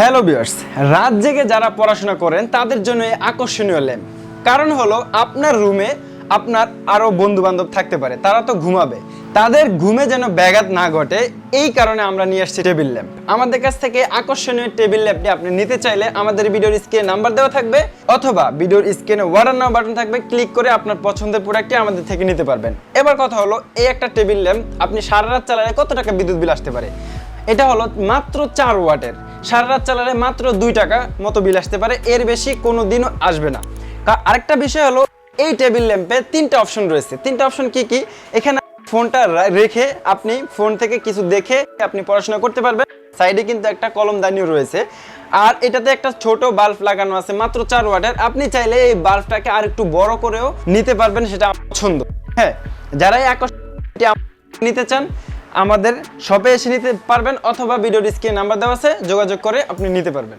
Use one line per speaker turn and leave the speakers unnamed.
Hello বিয়ার্স রাত জেগে যারা পড়াশোনা করেন, তাদের জন্য আকর্ষণীয় ল্যাম্প কারণ হলো, আপনার রুমে আপনার আরও বন্ধু বান্ধব থাকতে পারে, তারা তো ঘুমাবে। তাদের ঘুমে যেন ব্যাঘাত না ঘটে, এই কারণে আমরা নিয়ে আসছি টেবিল ল্যাম্প আমাদের কাছ থেকে আকর্ষণীয় টেবিল ল্যাম্পটি আপনি নিতে চাইলে আমাদের ভিডিওর স্ক্রিনে নাম্বার দেওয়া থাকবে, অথবা ভিডিওর স্ক্রিনে ওয়ার্ডার নাম্বার বাটন থাকবে ক্লিক করে আপনার পছন্দের প্রোডাক্টটি আমাদের থেকে নিতে পারবেন। এবার কথা হলো, এই একটা টেবিল ল্যাম্প আপনি সারা রাত চালালে কত টাকা বিদ্যুৎ বিল আসতে পারে? এটা হলো মাত্র চার ওয়াটের। সারা রাত চালালে মাত্র দুই টাকা মতো বিল আসতে পারে, এর বেশি কোনো দিনও আসবে না। আরেকটা বিষয় হলো, এই টেবিল ল্যাম্পে তিনটা অপশন রয়েছে। তিনটা অপশন কি কি? এখানে ফোনটা রেখে আপনি ফোন থেকে কিছু দেখে আপনি পড়াশোনা করতে পারবেন। সাইডে কিন্তু একটা কলমদানিও রয়েছে। আর এটাতে একটা ছোট বাল্ব লাগানো আছে, মাত্র চার ওয়াটের। আপনি চাইলে এই বাল্বটাকে আর একটু বড় করেও নিতে পারবেন, সেটা পছন্দ। হ্যাঁ যারাই আকর্ষণ নিতে চান আমাদের শপে এসে নিতে পারবেন অথবা ভিডিও স্ক্রিনে নাম্বার দেওয়া আছে, যোগাযোগ করে আপনি নিতে পারবেন।